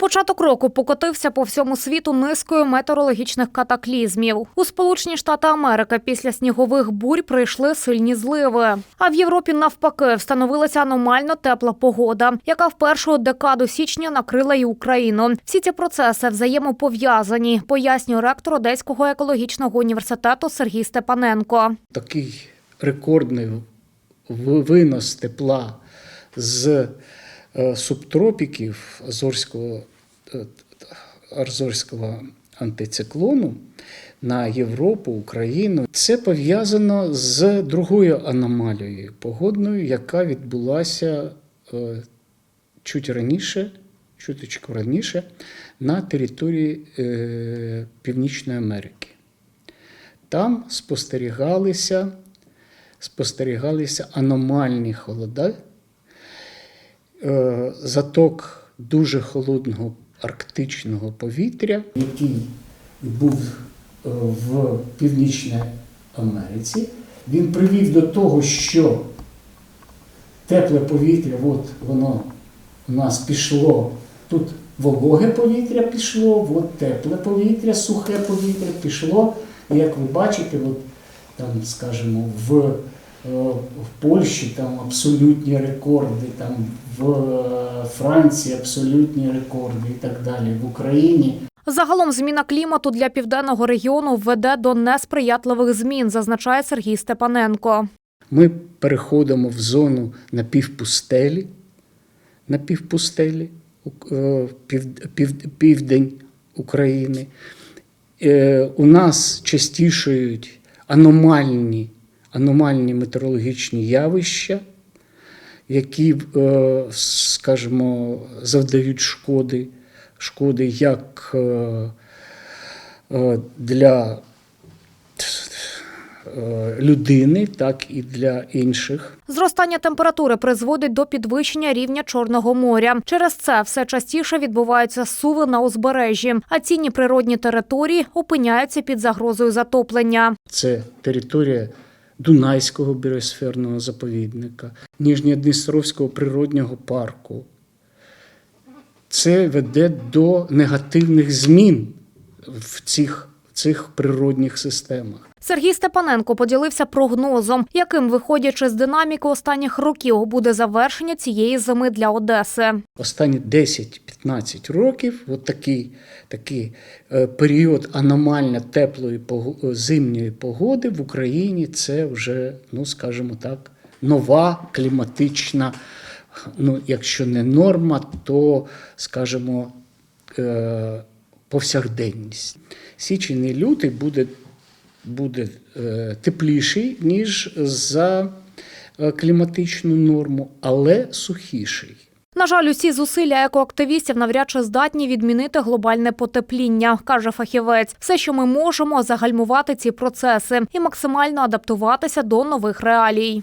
Початок року покотився по всьому світу низкою метеорологічних катаклізмів. У Сполучені Штати Америки після снігових бурь прийшли сильні зливи. А в Європі навпаки встановилася аномально тепла погода, яка в першу декаду січня накрила і Україну. Всі ці процеси взаємопов'язані, пояснює ректор Одеського екологічного університету Сергій Степаненко. такий рекордний винос тепла з е, субтропіків Азорського, Азорського антициклону на Європу, Україну. Це пов'язано з другою аномалією погодною, яка відбулася е, чуть раніше, чуточку раніше на території е, Північної Америки. Там спостерігалися, спостерігалися аномальні холода, е, заток дуже холодного арктичного повітря, який був е, в Північній Америці. Він привів до того, що тепле повітря, от воно у нас пішло. Тут вологе повітря пішло, от тепле повітря, сухе повітря пішло. І як ви бачите, от, там, скажімо, в, в Польщі там абсолютні рекорди, там в е, Франції абсолютні рекорди і так далі, в Україні Загалом зміна клімату для південного регіону веде до несприятливих змін, зазначає Сергій Степаненко. Ми переходимо в зону напівпустелі, напівпустелі е, пів, пів, південь України. Е, У нас частішають аномальні, аномальні метеорологічні явища, які, е, скажімо, завдають шкоди, шкоди як е, е, для людини, так і для інших. Зростання температури призводить до підвищення рівня Чорного моря. Через це все частіше відбуваються суви на узбережжі, а цінні природні території опиняються під загрозою затоплення. Це територія Дунайського біосферного заповідника, Ніжньодністровського природнього парку. Це веде до негативних змін в цих, цих природних системах. Сергій Степаненко поділився прогнозом, яким, виходячи з динаміки останніх років, буде завершення цієї зими для Одеси. Останні 10-15 років от такий, такий е, період аномально теплої пого- зимньої погоди в Україні це вже, ну скажімо так, нова кліматична, ну, якщо не норма, то, скажімо, е, повсякденність. Січень і лютий буде, буде е, тепліший, ніж за е, кліматичну норму, але сухіший. На жаль, усі зусилля екоактивістів навряд чи здатні відмінити глобальне потепління, каже фахівець. Все, що ми можемо, загальмувати ці процеси і максимально адаптуватися до нових реалій.